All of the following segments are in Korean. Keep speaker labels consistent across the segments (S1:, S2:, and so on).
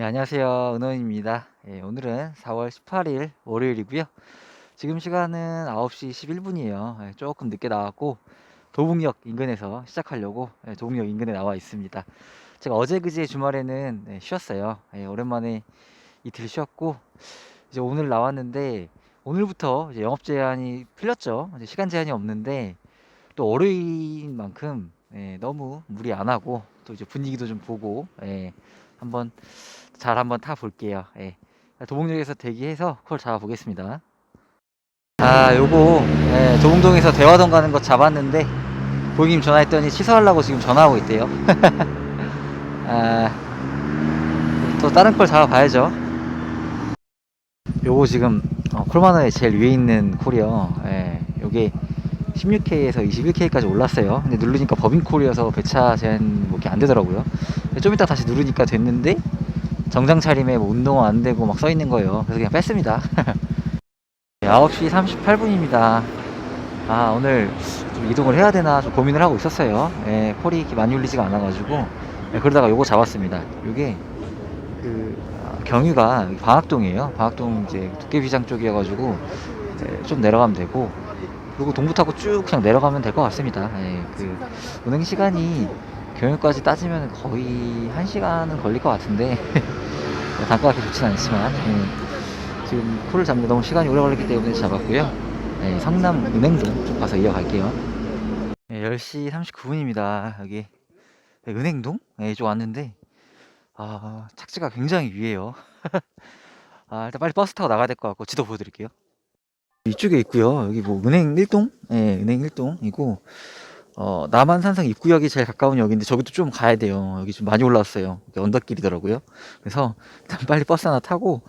S1: 예, 안녕하세요. 은원입니다. 예, 오늘은 4월 18일 월요일이고요. 지금 시간은 9시 11분이에요. 예, 조금 늦게 나왔고 도북역 인근에서 시작하려고 예, 도북역 인근에 나와 있습니다. 제가 어제 그제 주말에는 예, 쉬었어요. 예, 오랜만에 이틀 쉬었고 이제 오늘 나왔는데 오늘부터 이제 영업 제한이 풀렸죠. 이제 시간 제한이 없는데 또 월요일인 만큼 예, 너무 무리 안 하고 또 이제 분위기도 좀 보고 예, 한번 잘 한번 타 볼게요. 예. 도봉역에서 대기해서 콜 잡아 보겠습니다. 아, 요거 예, 도봉동에서 대화동 가는 거 잡았는데 고객님 전화했더니 취소하려고 지금 전화하고 있대요. 아, 또 다른 콜 잡아 봐야죠. 요거 지금 어, 콜마너에 제일 위에 있는 콜이요. 예, 요게 16K에서 21K까지 올랐어요. 근데 누르니까 법인콜이어서 배차 제한 뭐 이렇게 안 되더라고요. 좀 이따 다시 누르니까 됐는데 정장 차림에 뭐 운동화 안 되고 막 써 있는 거예요. 그래서 그냥 뺐습니다. 9시 38분입니다. 아, 오늘 좀 이동을 해야 되나 좀 고민을 하고 있었어요. 예, 이렇게 많이 울리지가 않아가지고. 예, 그러다가 요거 잡았습니다. 요게 그 아, 경유가 방학동이에요. 방학동 이제 도깨비장 쪽이어가지고 이제 좀 내려가면 되고 그리고 동부 타고 쭉 그냥 내려가면 될 것 같습니다. 예, 그 운행 시간이 경유까지 따지면 거의 1시간은 걸릴 것 같은데 단가가 그렇게 좋진 않지만 예, 지금 콜을 잡는데 너무 시간이 오래 걸렸기 때문에 잡았고요. 예, 성남 은행동 쪽 가서 이어갈게요. 예, 10시 39분입니다. 여기 네, 은행동 예, 이쪽 왔는데 아, 착지가 굉장히 위에요. 아, 일단 빨리 버스 타고 나가야 될 것 같고 지도 보여드릴게요. 이쪽에 있고요. 여기 뭐 은행 1동? 예, 은행 1동이고 어, 남한산성 입구역이 제일 가까운 역인데 저기도 좀 가야 돼요. 여기 좀 많이 올라왔어요. 언덕길이더라고요. 그래서 일단 빨리 버스 하나 타고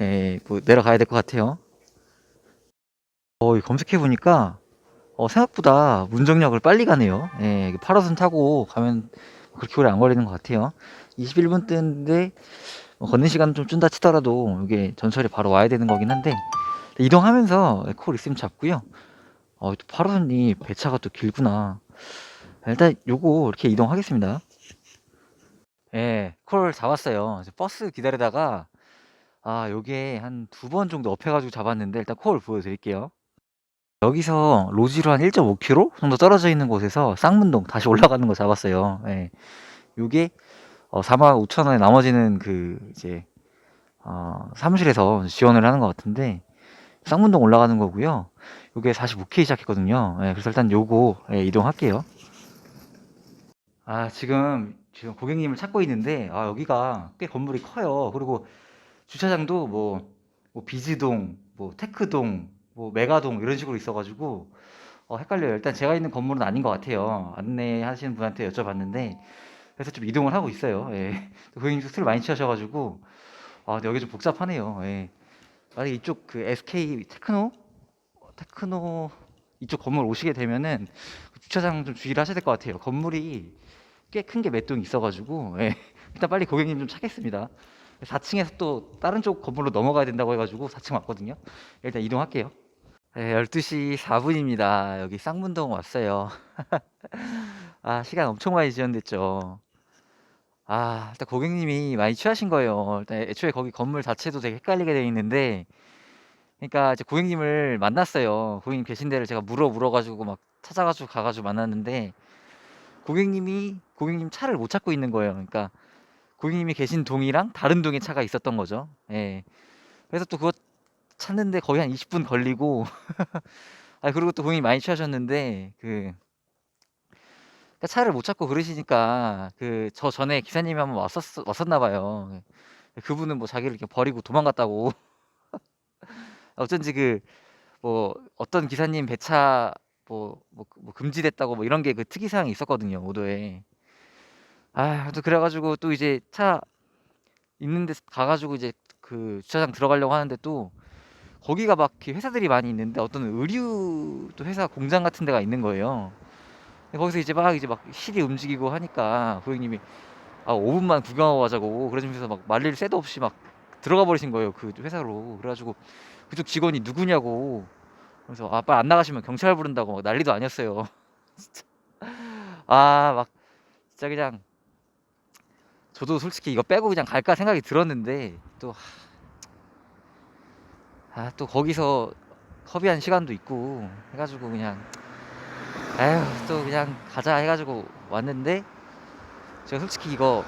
S1: 예, 뭐 내려가야 될 것 같아요. 어, 검색해 보니까 어, 생각보다 문정역을 빨리 가네요. 예, 8호선 타고 가면 그렇게 오래 안 걸리는 것 같아요. 21분 뜨는데 뭐 걷는 시간 좀 준다 치더라도 이게 전철이 바로 와야 되는 거긴 한데 이동하면서 콜 있으면 잡고요. 어, 또 8호선이 배차가 또 길구나. 일단 요거 이렇게 이동하겠습니다. 예, 콜 잡았어요. 버스 기다리다가 아, 요게 한 두 번 정도 업해가지고 잡았는데 일단 콜 보여드릴게요. 여기서 로지로 한 1.5km 정도 떨어져 있는 곳에서 쌍문동 다시 올라가는 거 잡았어요. 예. 요게 어, 45,000원에 나머지는 그 이제 어, 사무실에서 지원을 하는 것 같은데 쌍문동 올라가는 거고요. 요게 45K 시작했거든요. 예, 그래서 일단 요거 예, 이동할게요. 아, 지금 지금 고객님을 찾고 있는데 아, 여기가 꽤 건물이 커요. 그리고 주차장도 뭐, 뭐 비즈동, 뭐 테크동, 뭐 메가동 이런 식으로 있어 가지고 어, 헷갈려요. 일단 제가 있는 건물은 아닌 것 같아요. 안내하시는 분한테 여쭤봤는데 그래서 좀 이동을 하고 있어요. 예. 고객님도 술 많이 취하셔가지고 아, 여기 좀 복잡하네요. 예. 만약 이쪽 그 SK 테크노 테크노 이쪽 건물 오시게 되면은 그 주차장 좀 주의를 하셔야 될 것 같아요. 건물이 꽤 큰 게 몇 동 있어가지고 예. 일단 빨리 고객님 좀 찾겠습니다. 4층에서 또 다른 쪽 건물로 넘어가야 된다고 해가지고 4층 왔거든요. 일단 이동할게요. 네, 12시 4분입니다. 여기 쌍문동 왔어요. 아, 시간 엄청 많이 지연됐죠. 아, 일단 고객님이 많이 취하신 거예요. 일단 애초에 거기 건물 자체도 되게 헷갈리게 돼 있는데, 그러니까 이제 고객님을 만났어요. 고객님 계신 데를 제가 물어 물어 가지고 막 찾아 가지고 가 가지고 만났는데, 고객님이 고객님 차를 못 찾고 있는 거예요. 그러니까 고객님이 계신 동이랑 다른 동에 차가 있었던 거죠. 예. 그래서 또 그거 찾는데 거의 한 20 분 걸리고, 아, 그리고 또 고객님이 많이 취하셨는데, 그, 그러니까 차를 못 찾고 그러시니까, 그, 저 전에 기사님이 한번 왔었, 왔었나 봐요. 그분은 뭐 자기를 이렇게 버리고 도망갔다고. 어쩐지 그, 뭐, 어떤 기사님 배차, 뭐, 뭐, 뭐 금지됐다고 뭐 이런 게 그 특이 사항이 있었거든요, 오도에. 아, 또 그래 가지고 또 이제 차 있는 데 가가지고 이제 그 주차장 들어가려고 하는데 또 거기가 막 회사들이 많이 있는데 어떤 의류 또 회사 공장 같은 데가 있는 거예요. 거기서 이제 막 이제 막 실이 움직이고 하니까 고객님이 아 5분만 구경하고 가자고 그러시면서 막 말릴 새도 없이 막 들어가 버리신 거예요 그 회사로. 그래가지고 그쪽 직원이 누구냐고 그래서 아 빨리 안 나가시면 경찰 부른다고 막 난리도 아니었어요. 진짜 아 막 진짜 그냥 저도 솔직히 이거 빼고 그냥 갈까 생각이 들었는데 또 아, 또 거기서 허비한 시간도 있고 해가지고 그냥 에휴 또 그냥 가자 해가지고 왔는데 제가 솔직히 이거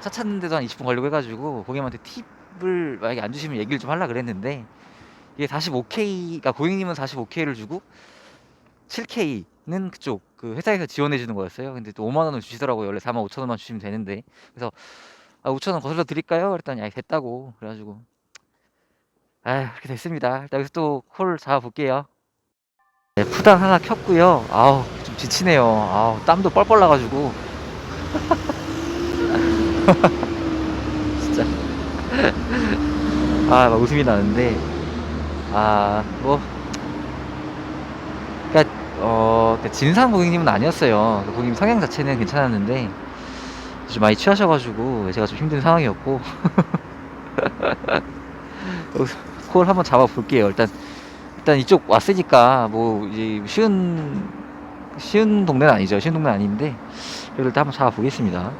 S1: 차 찾는데도 한 20분 걸리고 해가지고 고객님한테 팁을 만약에 안 주시면 얘기를 좀 하려 그랬는데 이게 45K가 고객님은 45K를 주고 7K는 그쪽 그 회사에서 지원해 주는 거였어요. 근데 또 5만 원을 주시더라고요. 원래 4만 5천 원만 주시면 되는데 그래서 아 5천 원 거슬러 드릴까요? 그랬더니 아 됐다고 그래가지고 아 그렇게 됐습니다. 일단 여기서 또 콜 잡아볼게요. 네, 푸단 하나 켰고요. 아우 좀 지치네요. 아우 땀도 뻘뻘 나가지고 진짜 아 막 웃음이 나는데 아뭐 그러니까 어 그러니까 진상 고객님은 아니었어요. 그 고객님 성향 자체는 괜찮았는데 좀 많이 취하셔가지고 제가 좀 힘든 상황이었고 여기서 콜 한번 잡아볼게요. 일단 일단 이쪽 왔으니까 뭐 이제 쉬운 쉬운 동네는 아니죠. 쉬운 동네 는 아닌데 그래도 일단 한번 잡아보겠습니다.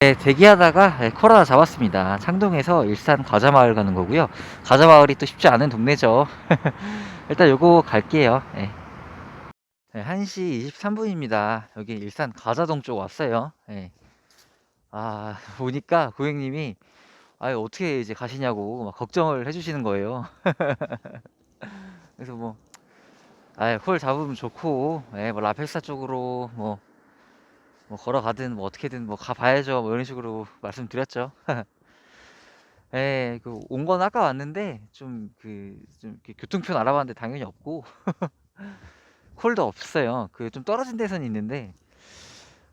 S1: 네, 대기하다가 네, 콜 하나 잡았습니다. 창동에서 일산 과자마을 가는 거고요. 과자마을이 또 쉽지 않은 동네죠. 일단 요거 갈게요. 네. 네, 1시 23분입니다. 여기 일산 가자동 쪽 왔어요. 네. 아, 보니까 고객님이 아, 어떻게 이제 가시냐고 막 걱정을 해주시는 거예요. 그래서 뭐, 아, 콜 잡으면 좋고, 예, 뭐 라펠사 쪽으로 뭐, 뭐 걸어가든 뭐 어떻게든 뭐 가봐야죠. 뭐 이런 식으로 말씀드렸죠. 예, 그 온 건 아까 왔는데 좀 그좀 교통편 알아봤는데 당연히 없고 콜도 없어요. 그 좀 떨어진 데선 있는데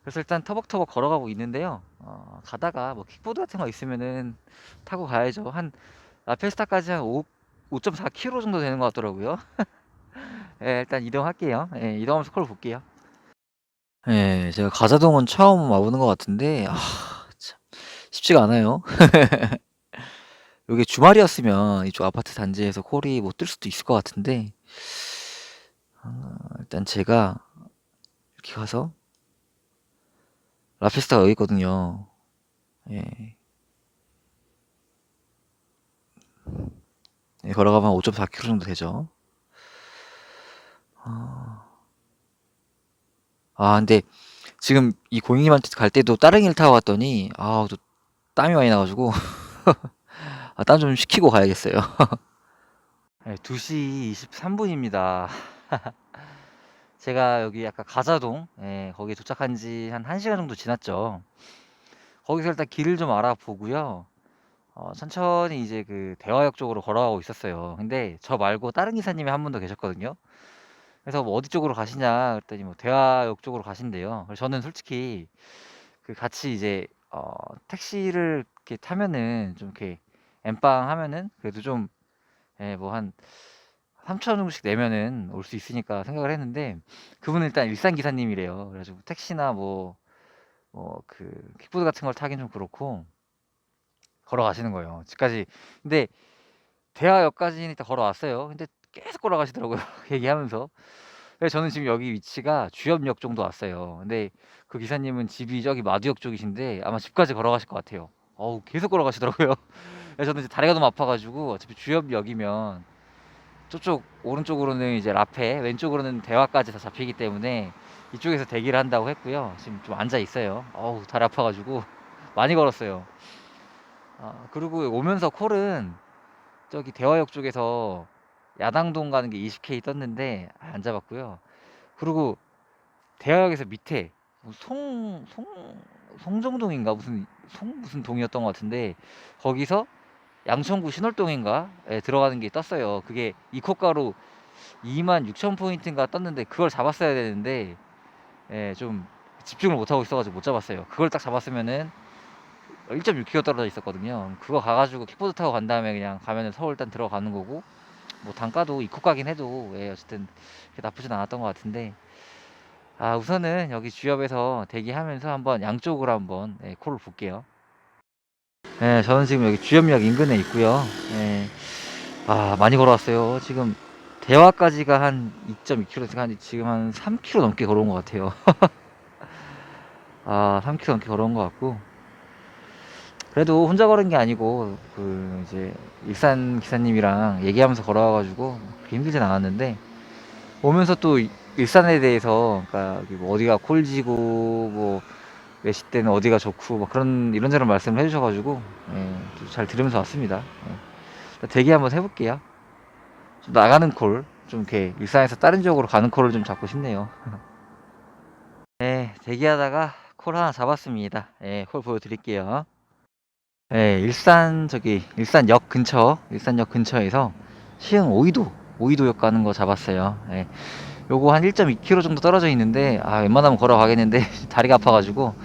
S1: 그래서 일단 터벅터벅 걸어가고 있는데요. 어, 가다가 뭐 킥보드 같은 거 있으면은 타고 가야죠. 한 라페스타까지 한 5, 5.4km 정도 되는 것 같더라고요. 예, 일단 이동할게요. 예, 이동하면서 콜 볼게요. 예, 제가 가자동은 처음 와보는 것 같은데, 아, 참, 쉽지가 않아요. 여기 주말이었으면 이쪽 아파트 단지에서 콜이 못 뜰 수도 있을 것 같은데, 아, 일단 제가 이렇게 가서, 라페스타가 여기 있거든요. 예. 예, 걸어가면 5.4km 정도 되죠. 아, 아, 근데 지금 이 고객님한테 갈 때도 따릉이를 타고 갔더니, 아, 또 땀이 많이 나가지고, 아, 땀 좀 식히고 가야겠어요. 네, 2시 23분입니다. 제가 여기 약간 가자동, 예, 거기 도착한 지 한 1시간 정도 지났죠. 거기서 일단 길을 좀 알아보고요. 어, 천천히 이제 그 대화역 쪽으로 걸어가고 있었어요. 근데 저 말고 다른 기사님이 한 분 더 계셨거든요. 그래서 뭐 어디 쪽으로 가시냐 그랬더니 뭐 대화역 쪽으로 가신대요. 그래서 저는 솔직히 그 같이 이제 어, 택시를 이렇게 타면은 좀 이렇게 엠빵 하면은 그래도 좀 예, 뭐한 3천 원 정도씩 내면은 올 수 있으니까 생각을 했는데 그분은 일단 일산 기사님이래요. 그래가지고 택시나 뭐 뭐 그 킥보드 같은 걸 타긴 좀 그렇고 걸어가시는 거예요. 집까지. 근데 대화역까지는 일단 걸어왔어요. 근데 계속 걸어가시더라고요. 얘기하면서. 그래서 저는 지금 여기 위치가 주엽역 정도 왔어요. 근데 그 기사님은 집이 저기 마두역 쪽이신데 아마 집까지 걸어가실 것 같아요. 어우, 계속 걸어가시더라고요. 그래서 저는 이제 다리가 너무 아파가지고 어차피 주엽역이면 저쪽 오른쪽으로는 이제 라페, 왼쪽으로는 대화까지 다 잡히기 때문에 이쪽에서 대기를 한다고 했고요. 지금 좀 앉아 있어요. 어우, 다리 아파가지고 많이 걸었어요. 아, 그리고 오면서 콜은 저기 대화역 쪽에서 야당동 가는 게 20K 떴는데 잡았고요. 그리고 대화역에서 밑에 뭐 송, 송, 송정동인가 무슨 송 무슨 동이었던 것 같은데 거기서 양천구 신월동인가 에 들어가는 게 떴어요. 그게 이코가로 2만 6천 포인트인가 떴는데 그걸 잡았어야 되는데 예, 좀 집중을 못 하고 있어가지고 못 잡았어요. 그걸 딱 잡았으면은 1.6km 떨어져 있었거든요. 그거 가가지고 킥보드 타고 간 다음에 그냥 가면은 서울 일단 들어가는 거고 뭐 단가도 입국가긴 해도 예, 어쨌든 나쁘진 않았던 것 같은데 아 우선은 여기 주협에서 대기하면서 한번 양쪽으로 한번 예, 콜을 볼게요. 예, 저는 지금 여기 주협역 인근에 있고요. 예, 아 많이 걸어왔어요. 지금 대화까지가 한 2.2km, 한 지금 한 3km 넘게 걸어온 것 같아요. 아 3km 넘게 걸어온 것 같고 그래도 혼자 걸은 게 아니고 그 이제 일산 기사님이랑 얘기하면서 걸어와가지고 힘들진 않았는데 오면서 또 이- 일산에 대해서 그러니까 뭐 어디가 콜지고 뭐 외시 때는 어디가 좋고 뭐 그런 이런저런 말씀을 해주셔가지고 예, 또잘 들으면서 왔습니다. 예. 대기 한번 해볼게요. 좀 나가는 콜, 좀 이렇게 일산에서 다른 지역으로 가는 콜을 좀 잡고 싶네요. 네, 대기하다가 콜 하나 잡았습니다. 예, 콜 보여드릴게요. 예, 일산 저기 일산역 근처, 일산역 근처에서 시흥 오이도 오이도역 가는 거 잡았어요. 예. 요거 한 1.2km 정도 떨어져 있는데 아 웬만하면 걸어가겠는데 다리가 아파가지고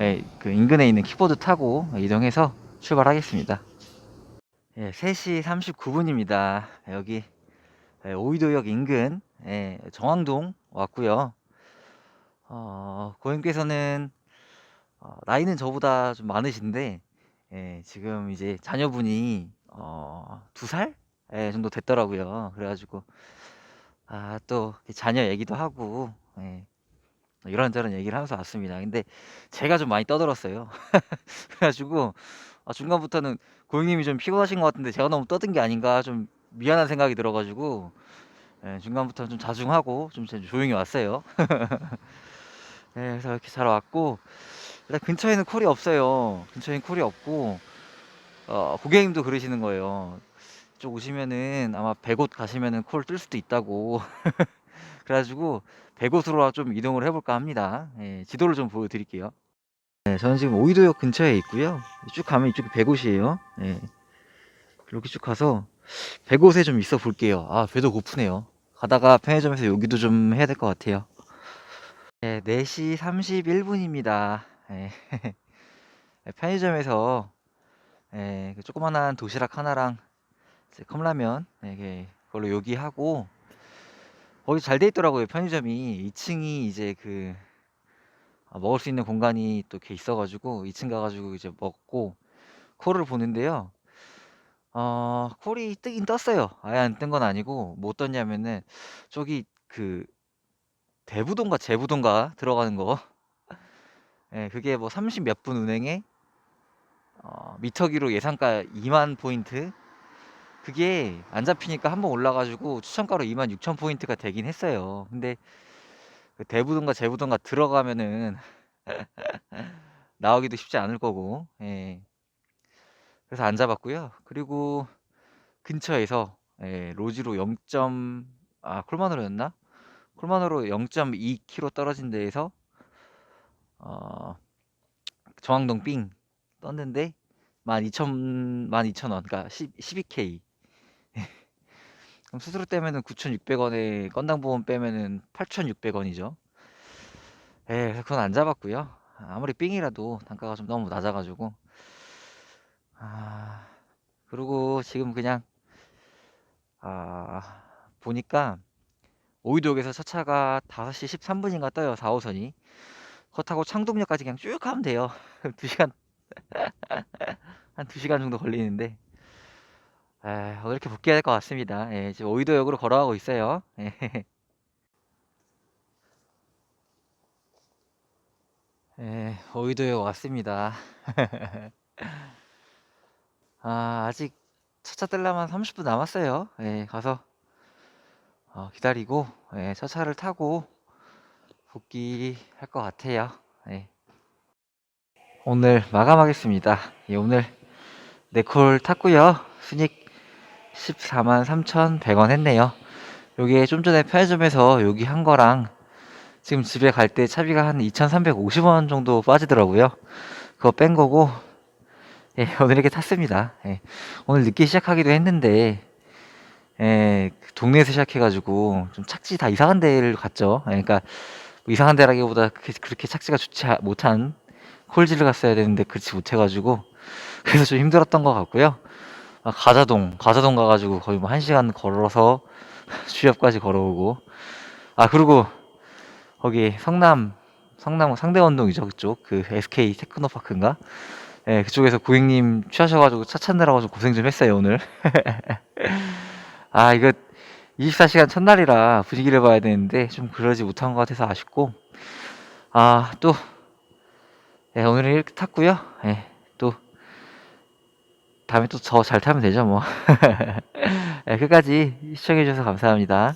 S1: 예, 그 인근에 있는 킥보드 타고 이동해서 출발하겠습니다. 예, 3시 39분입니다. 여기 예, 오이도역 인근 예, 정왕동 왔고요. 어, 고객님께서는 어, 나이는 저보다 좀 많으신데 예, 지금 이제 자녀분이 어, 두 살 예, 정도 됐더라고요. 그래가지고 아, 또 자녀 얘기도 하고 예, 이런저런 얘기를 하면서 왔습니다. 근데 제가 좀 많이 떠들었어요. 그래가지고 아, 중간부터는 고객님이 좀 피곤하신 것 같은데 제가 너무 떠든 게 아닌가 좀 미안한 생각이 들어가지고 예, 중간부터 좀 자중하고 좀 조용히 왔어요. 예, 그래서 이렇게 잘 왔고 일단 근처에는 콜이 없어요. 근처에는 콜이 없고 어, 고객님도 그러시는 거예요. 쪽 오시면은 아마 100곳 가시면은 콜 뜰 수도 있다고. 그래가지고 100곳으로 좀 이동을 해볼까 합니다. 예, 지도를 좀 보여드릴게요. 네, 저는 지금 오이도역 근처에 있고요. 쭉 가면 이쪽이 100곳이에요. 예. 이렇게 쭉 가서 100곳에 좀 있어 볼게요. 아, 배도 고프네요. 가다가 편의점에서 여기도 좀 해야 될 것 같아요. 네, 4시 31분입니다. 예. 편의점에서 예, 그 조그만한 도시락 하나랑 이제 컵라면 네, 이게 그걸로 요기하고 거기 잘 돼 있더라고요 편의점이. 2층이 이제 그 아, 먹을 수 있는 공간이 또 이렇게 있어가지고 2층 가가지고 이제 먹고 콜을 보는데요. 어 콜이 뜨긴 떴어요. 아예 안 뜬 건 아니고 못 떴냐면은 저기 그 대부동가 제부동가 들어가는 거. 예, 그게 뭐 30 몇 분 운행에 어, 미터기로 예상가 2만 포인트 그게 안 잡히니까 한번 올라가지고 추천가로 2만 6천 포인트가 되긴 했어요. 근데 그 대부동과 제부동가 들어가면은 나오기도 쉽지 않을 거고, 예. 그래서 안 잡았고요. 그리고 근처에서 예, 로지로 0. 아 콜만으로였나? 콜만으로 0.2km 떨어진 데에서 어, 정왕동 삥 떴는데 12,000 12,000원, 그러니까 10, 12K. 그럼 수수료 떼면은 9,600원에 건당 보험 빼면은 8,600원이죠. 에, 그래서 그건 안 잡았고요. 아무리 삥이라도 단가가 좀 너무 낮아가지고. 아, 그리고 지금 그냥 아, 보니까 오이도역에서 첫 차가 5시 13분인가 떠요. 4호선이. 그거 타고 창동역까지 그냥 쭉 가면 돼요. 2시간 한 2시간 정도 걸리는데 에, 오늘 이렇게 복귀해야 될 것 같습니다. 예, 지금 오이도역으로 걸어가고 있어요. 예. 예, 오이도역 왔습니다. 아, 아직 차차 뜰려면 30분 남았어요. 예, 가서 어, 기다리고 예, 차차를 타고 복귀할 것 같아요. 예. 오늘 마감하겠습니다. 예, 오늘 네콜 탔고요. 순익 14만 3,100원 했네요. 요게 좀 전에 편의점에서 여기 한 거랑 지금 집에 갈 때 차비가 한 2,350원 정도 빠지더라고요. 그거 뺀 거고, 예, 오늘 이렇게 탔습니다. 예, 오늘 늦게 시작하기도 했는데, 예, 그 동네에서 시작해가지고 좀 착지 다 이상한 데를 갔죠. 예, 그러니까 뭐 이상한 데라기보다 그렇게, 그렇게 착지가 좋지 아- 못한 콜지를 갔어야 되는데 그렇지 못해가지고 그래서 좀 힘들었던 것 같고요. 아, 가자동, 가자동 가가지고 거의 뭐 한 시간 걸어서 주협까지 걸어오고, 아 그리고 거기 성남 성남 상대원동이죠 그쪽. 그 SK 테크노파크인가? 예 그쪽에서 고객님 취하셔가지고 차 찾느라고 좀 고생 좀 했어요 오늘. 아 이거 24시간 첫날이라 분위기를 봐야 되는데 좀 그러지 못한 것 같아서 아쉽고. 아또 예, 오늘은 이렇게 탔고요. 예, 또 다음에 또 더 잘 타면 되죠, 뭐. 예, 끝까지 시청해주셔서 감사합니다.